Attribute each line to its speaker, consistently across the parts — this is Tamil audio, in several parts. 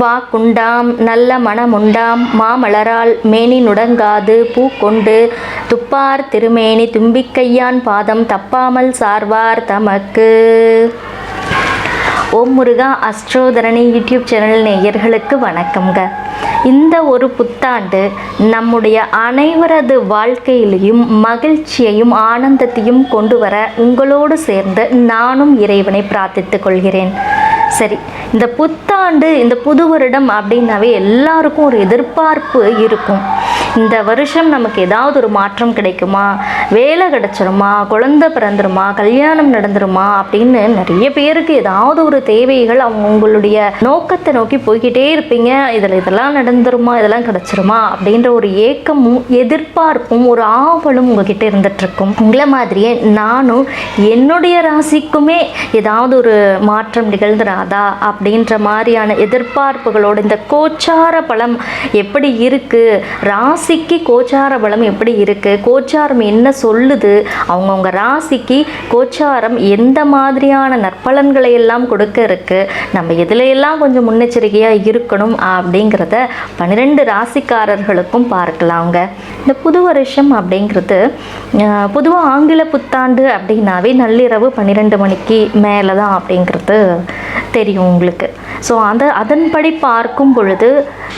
Speaker 1: வா குண்டாம் நல்ல மனமுண்டாம் மாமலரால் மேனி நுடங்காது பூ கொண்டு துப்பார் திருமேனி தும்பிக்கையான் பாதம் தப்பாமல் சார்வார் தமக்கு. ஓம் முருகா அஸ்ட்ரோதரணி யூடியூப் சேனல் நேயர்களுக்கு வணக்கம்ங்க. இந்த ஒரு புத்தாண்டு நம்முடைய அனைவரது வாழ்க்கையிலையும் மகிழ்ச்சியையும் ஆனந்தத்தையும் கொண்டு வர உங்களோடு சேர்ந்து நானும் இறைவனை பிரார்த்தித்துக் கொள்கிறேன். சரி இந்த புத்தாண்டு இந்த புது வருடம் அப்படின்னாவே எல்லாருக்கும் ஒரு எதிர்பார்ப்பு இருக்கும். இந்த வருஷம் நமக்கு ஏதாவது ஒரு மாற்றம் கிடைக்குமா? வேலை கிடைச்சிருமா? குழந்தை பிறந்துருமா? கல்யாணம் நடந்துருமா? அப்படின்னு நிறைய பேருக்கு ஏதாவது ஒரு தேவைகள் அவங்க உங்களுடைய நோக்கத்தை நோக்கி போய்கிட்டே இருப்பீங்க. இதில் இதெல்லாம் நடந்துருமா? இதெல்லாம் கிடைச்சிருமா? அப்படின்ற ஒரு ஏக்கமும் எதிர்பார்ப்பும் ஒரு ஆவலும் உங்ககிட்ட இருந்துட்டுருக்கும் உங்களை மாதிரியே நானும் என்னுடைய ராசிக்குமே ஏதாவது ஒரு மாற்றம் நிகழ்ந்துராதா அப்படின்ற மாதிரியான எதிர்பார்ப்புகளோடு இந்த கோச்சார பலம் எப்படி இருக்குது ராசிக்கு கோச்சார பலம் எப்படி இருக்குது கோச்சாரம் என்ன சொல்லுது? அவங்கவுங்க ராசிக்கு கோச்சாரம் எந்த மாதிரியான நற்பலன்களை எல்லாம் கொடுக்க இருக்கு? நம்ம எதுல எல்லாம் கொஞ்சம் முன்னெச்சரிக்கையாக இருக்கணும் அப்படிங்கிறத பன்னிரெண்டு ராசிக்காரர்களுக்கும் பார்க்கலாங்க. இந்த புது வருஷம் அப்படிங்கிறது பொதுவாக ஆங்கில புத்தாண்டு அப்படின்னாவே நள்ளிரவு பன்னிரெண்டு மணிக்கு மேலே தான் அப்படிங்கிறது தெரியும் உங்களுக்கு. ஸோ அந்த அதன்படி பார்க்கும் பொழுது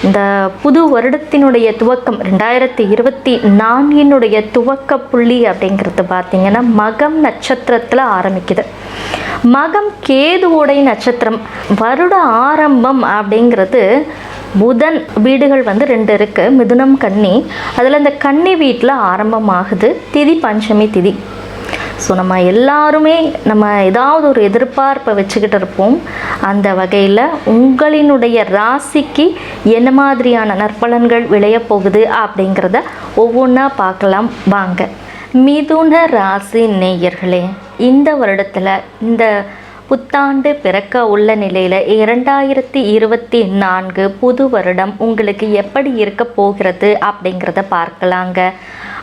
Speaker 1: இந்த புது வருடத்தினுடைய துவக்கம் ரெண்டாயிரத்தி இருபத்தி நான்கினுடைய துவக்க புள்ளி அப்படிங்கிறது பார்த்திங்கன்னா மகம் நட்சத்திரத்தில் ஆரம்பிக்குது. மகம் கேதுவோடைய நட்சத்திரம் வருட ஆரம்பம் அப்படிங்கிறது புதன் வீடுகள் வந்து ரெண்டு இருக்குது மிதுனம் கன்னி. அதில் இந்த கன்னி வீட்டில் ஆரம்பமாகுது திதி பஞ்சமி திதி. ஸோ நம்ம எல்லாருமே நம்ம ஏதாவது ஒரு எதிர்பார்ப்பை வச்சுக்கிட்டு இருப்போம். அந்த வகையில் உங்களினுடைய ராசிக்கு என்ன மாதிரியான நற்பலன்கள் விளையப் போகுது அப்படிங்கிறத ஒவ்வொன்றா பார்க்கலாம். வாங்க. மிதுன ராசி நேயர்களே இந்த வருடத்தில் இந்த புத்தாண்டு பிறக்க உள்ள நிலையில் இரண்டாயிரத்தி இருபத்தி நான்கு புது வருடம் உங்களுக்கு எப்படி இருக்க போகிறது அப்படிங்கிறத பார்க்கலாங்க.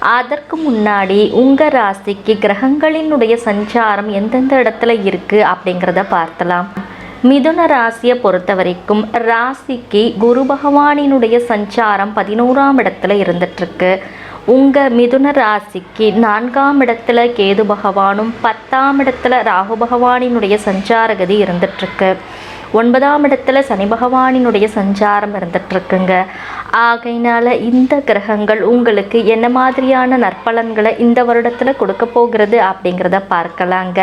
Speaker 1: அதற்கு முன்னாடி உங்கள் ராசிக்கு கிரகங்களினுடைய சஞ்சாரம் எந்தெந்த இடத்துல இருக்குது அப்படிங்கிறத பார்த்தலாம் மிதுன ராசியை பொறுத்த வரைக்கும் ராசிக்கு குரு பகவானினுடைய சஞ்சாரம் பதினோராம் இடத்துல இருந்துட்டுருக்கு. உங்கள் மிதுன ராசிக்கு நான்காம் இடத்துல கேது பகவானும் பத்தாம் இடத்துல ராகு பகவானினுடைய சஞ்சாரகதி இருந்துட்டுருக்கு. ஒன்பதாம் இடத்துல சனி பகவானினுடைய சஞ்சாரம் இருந்துட்டுருக்குங்க ஆகையினால இந்த கிரகங்கள் உங்களுக்கு என்ன மாதிரியான நற்பலன்களை இந்த வருடத்தில் கொடுக்க போகிறது அப்படிங்கிறத பார்க்கலாங்க.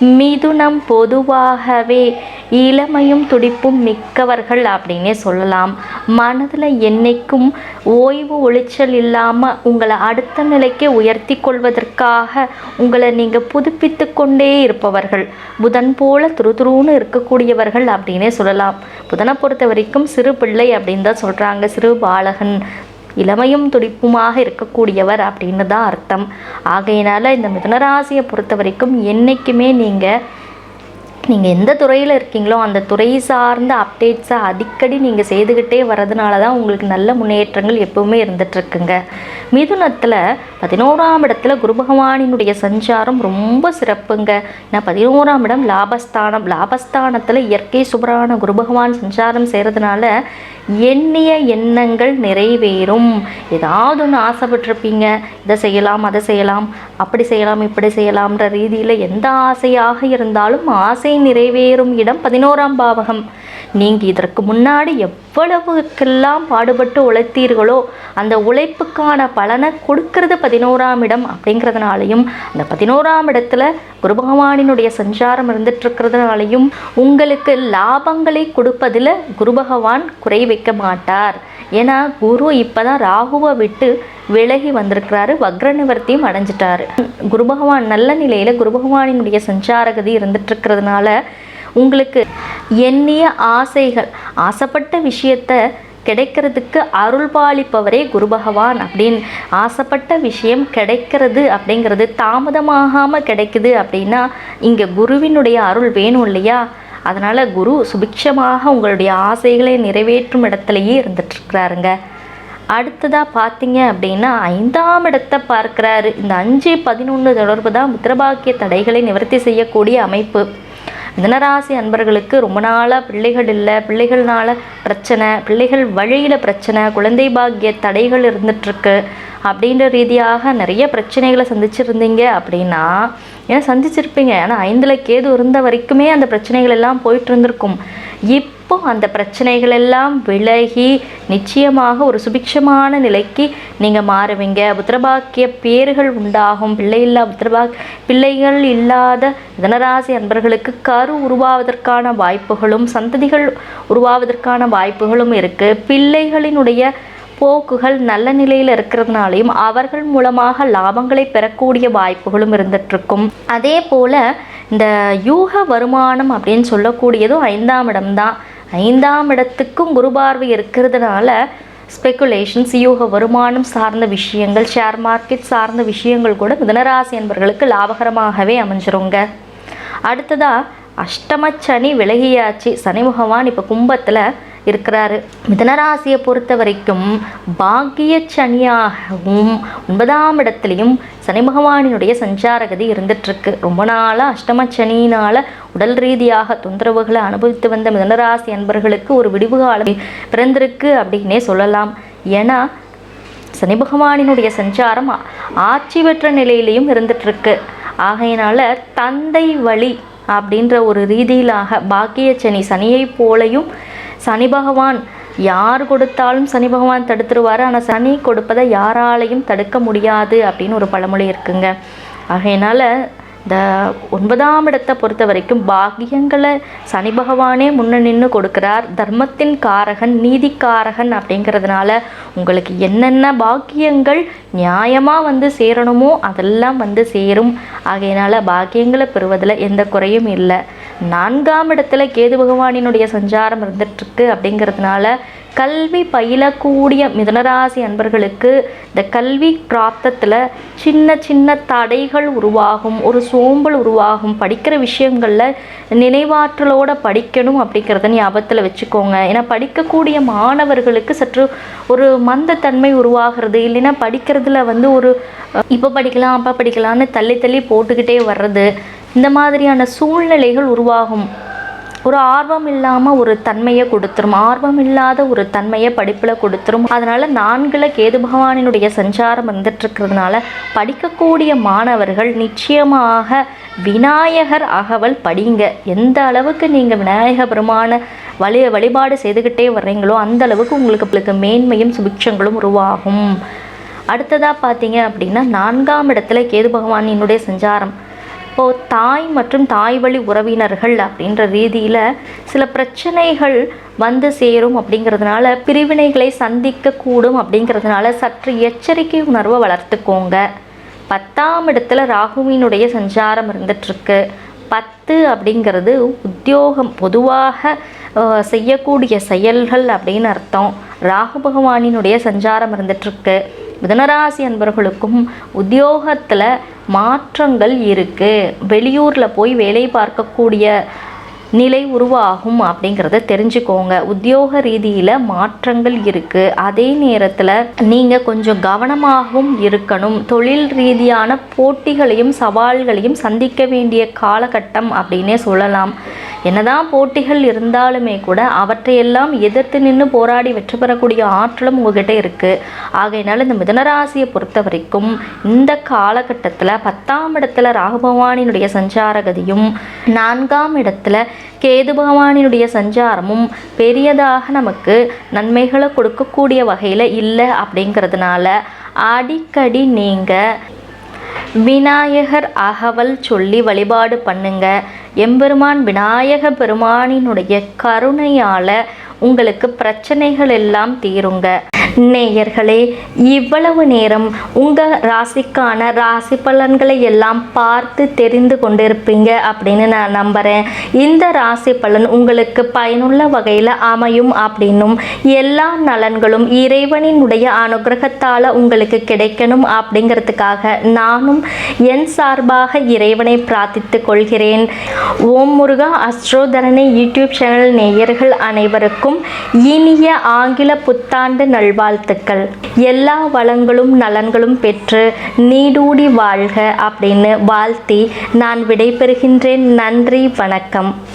Speaker 1: மிதுனம் பொதுவாகவே இளமையும் துடிப்பும் மிக்கவர்கள் அப்படின்னே சொல்லலாம். மனதில் என்னைக்கும் ஓய்வு ஒளிச்சல் இல்லாமல் உங்களை அடுத்த நிலைக்கு உயர்த்தி கொள்வதற்காக உங்களை நீங்கள் புதுப்பித்து கொண்டே இருப்பவர்கள். புதன் போல துருதுருன்னு இருக்கக்கூடியவர்கள் அப்படின்னே சொல்லலாம். புதனை பொறுத்த வரைக்கும் சிறு பிள்ளை அப்படின்னு தான் சொல்கிறாங்க சிறு பாலகன் இளமையும் துடிப்புமாக இருக்கக்கூடியவர் அப்படின்னு தான் அர்த்தம். ஆகையினால இந்த மிதுனராசியை பொறுத்த வரைக்கும் என்றைக்குமே நீங்கள் நீங்கள் எந்த துறையில் இருக்கீங்களோ அந்த துறை சார்ந்த அப்டேட்ஸை அடிக்கடி நீங்கள் செய்துக்கிட்டே வர்றதுனால தான் உங்களுக்கு நல்ல முன்னேற்றங்கள் எப்பவுமே இருந்துகிட்ருக்குங்க மிதுனத்தில் பதினோராம் இடத்துல குரு பகவானினுடைய சஞ்சாரம் ரொம்ப சிறப்புங்க. ஏன்னா பதினோராம் இடம் லாபஸ்தானம். லாபஸ்தானத்தில் இயற்கை சுபரான குரு பகவான் சஞ்சாரம் செய்கிறதுனால எண்ணிய எண்ணங்கள் நிறைவேறும். ஏதாவது ஒன்று ஆசைப்பட்டிருப்பீங்க. இதை செய்யலாம் அதை செய்யலாம். அப்படி செய்யலாம் இப்படி செய்யலாம்ன்ற ரீதியில் எந்த ஆசையாக இருந்தாலும் ஆசை நிறைவேறும் இடம் பதினோராம் பாவகம். நீங்கள் இதற்கு முன்னாடி எவ்வளவுக்கெல்லாம் பாடுபட்டு உழைத்தீர்களோ அந்த உழைப்புக்கான பலனை கொடுக்கறது பதினோராம் இடம் அப்படிங்கிறதுனாலையும் அந்த பதினோராம் இடத்துல குரு பகவானினுடைய சஞ்சாரம் இருந்துட்டு இருக்கிறதுனாலையும் உங்களுக்கு லாபங்களை கொடுப்பதில் குரு பகவான் குறை வைக்க மாட்டார். ஏன்னா குரு இப்போதான் ராகுவை விட்டு விலகி வந்திருக்கிறாரு வக்ர நிவர்த்தியும் அடைஞ்சிட்டாரு. குரு பகவான் நல்ல நிலையில் குரு பகவானினுடைய சஞ்சாரகதி இருந்துட்டு இருக்கிறதுனால உங்களுக்கு எண்ணிய ஆசைகள் ஆசைப்பட்ட விஷயத்த கிடைக்கிறதுக்கு அருள் பாலிப்பவரே குரு பகவான் அப்படின்னு. ஆசைப்பட்ட விஷயம் கிடைக்கிறது அப்படிங்கிறது தாமதமாகாமல் கிடைக்குது அப்படின்னா இங்கே குருவினுடைய அருள் வேணும் இல்லையா? அதனால் குரு சுபிக்ஷமாக உங்களுடைய ஆசைகளை நிறைவேற்றும் இடத்துலையே இருந்துட்டுருக்கிறாருங்க. அடுத்ததாக பார்த்தீங்க அப்படின்னா ஐந்தாம் இடத்தை பார்க்குறாரு. இந்த அஞ்சு பதினொன்று தொடர்பு தான் மித்திரபாக்கிய தடைகளை நிவர்த்தி செய்யக்கூடிய அமைப்பு. தனராசி அன்பர்களுக்கு ரொம்ப நாளாக பிள்ளைகள் இல்லை பிள்ளைகள்னால பிரச்சனை பிள்ளைகள் வழியில் பிரச்சனை குழந்தை பாக்கிய தடைகள் இருந்துகிட்ருக்கு அப்படின்ற ரீதியாக நிறைய பிரச்சனைகளை சந்திச்சிருந்தீங்க அப்படின்னா ஏன்னா சந்திச்சிருப்பீங்க? ஏன்னா ஐந்தில் கேது இருந்த வரைக்குமே அந்த பிரச்சனைகள் எல்லாம் போயிட்டு இருந்திருக்கும். இப்போ அந்த பிரச்சனைகள் எல்லாம் விலகி நிச்சயமாக ஒரு சுபிக்ஷமான நிலைக்கு நீங்கள் மாறுவீங்க. புத்திரபாக்கிய பேர்கள் உண்டாகும். பிள்ளை இல்லா புத்திரபாக் பிள்ளைகள் இல்லாத தனராசி அன்பர்களுக்கு கரு உருவாவதற்கான வாய்ப்புகளும் சந்ததிகள் உருவாவதற்கான வாய்ப்புகளும் இருக்குது பிள்ளைகளினுடைய போக்குகள் நல்ல நிலையில் இருக்கிறதுனாலையும் அவர்கள் மூலமாக லாபங்களை பெறக்கூடிய வாய்ப்புகளும் இருந்துட்டுருக்கும். அதே போல் இந்த யூக வருமானம் அப்படின்னு சொல்லக்கூடியதும் ஐந்தாம் இடம்தான் ஐந்தாம் இடத்துக்கும் குரு பார்வை இருக்கிறதுனால ஸ்பெக்குலேஷன்ஸ் யூக வருமானம் சார்ந்த விஷயங்கள் ஷேர் மார்க்கெட் சார்ந்த விஷயங்கள் கூட மிதனராசி என்பவர்களுக்கு லாபகரமாகவே அமைஞ்சிருங்க. அடுத்ததாக அஷ்டமச்சனி விலகியாச்சு. சனி பகவான் இப்போ கும்பத்தில் இருக்கிறாரு. மிதனராசியை பொறுத்த வரைக்கும் பாக்கிய சனியாகவும் ஒன்பதாம் இடத்துலையும் சனி பகவானினுடைய சஞ்சாரகதி இருந்துட்டுருக்கு. ரொம்ப நாளாக அஷ்டம சனியினால் உடல் ரீதியாக தொந்தரவுகளை அனுபவித்து வந்த மிதனராசி அன்பர்களுக்கு ஒரு விடிவு காலம் பிறந்திருக்கு அப்படின்னே சொல்லலாம். ஏன்னா சனி பகவானினுடைய சஞ்சாரம் ஆட்சி பெற்ற நிலையிலையும் இருந்துட்டுருக்கு. ஆகையினால தந்தை வழி அப்படின்ற ஒரு ரீதியிலாக பாக்கிய சனி சனியை போலையும் சனி பகவான் யார் கொடுத்தாலும் சனி பகவான் தடுத்துருவார். ஆனால் சனி கொடுப்பதை யாராலையும் தடுக்க முடியாது அப்படின்னு ஒரு பழமொழி இருக்குங்க. ஆகையினால இந்த ஒன்பதாம் இடத்தை பொறுத்த வரைக்கும் பாக்கியங்களை சனி பகவானே முன்ன நின்று கொடுக்குறார். தர்மத்தின் காரகன் நீதிக்காரகன் அப்படிங்கிறதுனால உங்களுக்கு என்னென்ன பாக்கியங்கள் நியாயமாக வந்து சேரணுமோ அதெல்லாம் வந்து சேரும். ஆகையினால பாக்கியங்களை பெறுவதில் எந்த குறையும் இல்லை. நான்காம் இடத்துல கேது பகவானினுடைய சஞ்சாரம் இருந்துட்டுருக்கு அப்படிங்கிறதுனால கல்வி பயிலக்கூடிய மிதனராசி அன்பர்களுக்கு இந்த கல்வி பிராப்தத்தில் சின்ன சின்ன தடைகள் உருவாகும் ஒரு சோம்பல் உருவாகும். படிக்கிற விஷயங்களில் நினைவாற்றலோடு படிக்கணும் அப்படிங்கிறத ஞாபகத்தில் வச்சுக்கோங்க. ஏன்னா படிக்கக்கூடிய மாணவர்களுக்கு சற்று ஒரு மந்தத்தன்மை உருவாகிறது. இல்லைன்னா படிக்கிறதுல வந்து ஒரு இப்போ படிக்கலாம் அப்போ படிக்கலாம்னு தள்ளி தள்ளி போட்டுக்கிட்டே வர்றது. இந்த மாதிரியான சூழ்நிலைகள் உருவாகும். ஒரு ஆர்வம் இல்லாமல் ஒரு தன்மையை கொடுத்துரும். ஆர்வம் இல்லாத ஒரு தன்மையை படிப்பில் கொடுத்துரும். அதனால் நான்கில் கேது பகவானினுடைய சஞ்சாரம் வந்துட்டுருக்கிறதுனால படிக்கக்கூடிய மாணவர்கள் நிச்சயமாக விநாயகர் அகவல் படிங்க. எந்த அளவுக்கு நீங்கள் விநாயக பெருமான வழி வழிபாடு செய்துக்கிட்டே வர்றீங்களோ அந்த அளவுக்கு உங்களுக்கு உங்களுக்கு மேன்மையும் சுபிக்ஷங்களும் உருவாகும். அடுத்ததாக பார்த்தீங்க அப்படின்னா நான்காம் இடத்துல கேது பகவானினுடைய சஞ்சாரம். இப்போது தாய் மற்றும் தாய் வழி உறவினர்கள் அப்படின்ற ரீதியில் சில பிரச்சனைகள் வந்து சேரும் அப்படிங்கிறதுனால பிரிவினைகளை சந்திக்கக்கூடும் அப்படிங்கிறதுனால சற்று எச்சரிக்கை உணர்வை வளர்த்துக்கோங்க. பத்தாம் இடத்துல ராகுவினுடைய சஞ்சாரம் இருந்துட்டுருக்கு. பத்து அப்படிங்கிறது உத்தியோகம் பொதுவாக செய்யக்கூடிய செயல்கள் அப்படின்னு அர்த்தம். ராகு பகவானினுடைய சஞ்சாரம் இருந்துட்டுருக்கு. மிதனராசி அன்பர்களுக்கும் உத்தியோகத்தில் மாற்றங்கள் இருக்குது வெளியூரில் போய் வேலை பார்க்கக்கூடிய நிலை உருவாகும் அப்படிங்கிறத தெரிஞ்சுக்கோங்க. உத்தியோக ரீதியில் மாற்றங்கள் இருக்குது அதே நேரத்தில் நீங்கள் கொஞ்சம் கவனமாகவும் இருக்கணும். தொழில் ரீதியான போட்டிகளையும் சவால்களையும் சந்திக்க வேண்டிய காலகட்டம் அப்படின்னே சொல்லலாம். என்னதான் போட்டிகள் இருந்தாலுமே கூட அவற்றையெல்லாம் எதிர்த்து நின்று போராடி வெற்றி பெறக்கூடிய ஆற்றலும் உங்ககிட்ட இருக்குது ஆகையினால இந்த மிதனராசியை பொறுத்த வரைக்கும் இந்த காலகட்டத்தில் பத்தாம் இடத்துல ராகுபவானினுடைய சஞ்சாரகதியும் நான்காம் இடத்துல கேது பகவானினுடைய சஞ்சாரமும் பெரியதாக நமக்கு நன்மைகளை கொடுக்கக்கூடிய வகையில் இல்லை அப்படிங்கிறதுனால அடிக்கடி நீங்கள் விநாயகர் அகவல் சொல்லி வழிபாடு பண்ணுங்க. எம்பெருமான் விநாயக பெருமானினுடைய கருணையால் உங்களுக்கு பிரச்சனைகள் எல்லாம் தீருங்க. நேயர்களே இவ்வளவு நேரம் உங்கள் ராசிக்கான ராசி பலன்களை எல்லாம் பார்த்து தெரிந்து கொண்டிருப்பீங்க அப்படின்னு நான் நம்புகிறேன் இந்த ராசி பலன் உங்களுக்கு பயனுள்ள வகையில் அமையும் அப்படின்னும் எல்லா நலன்களும் இறைவனினுடைய அனுகிரகத்தால் உங்களுக்கு கிடைக்கணும் அப்படிங்கிறதுக்காக நானும் என் சார்பாக இறைவனை பிரார்த்தித்து கொள்கிறேன். ஓம் முருகா அஸ்ட்ரோதரணி யூடியூப் சேனல் நேயர்கள் அனைவருக்கும் இனிய ஆங்கில புத்தாண்டு நல்வா வாழ்த்துக்கள். எல்லா வளங்களும் நலன்களும் பெற்று நீடூடி வாழ்க அப்படின்னு வாழ்த்தி நான் விடைபெறுகின்றேன். நன்றி வணக்கம்.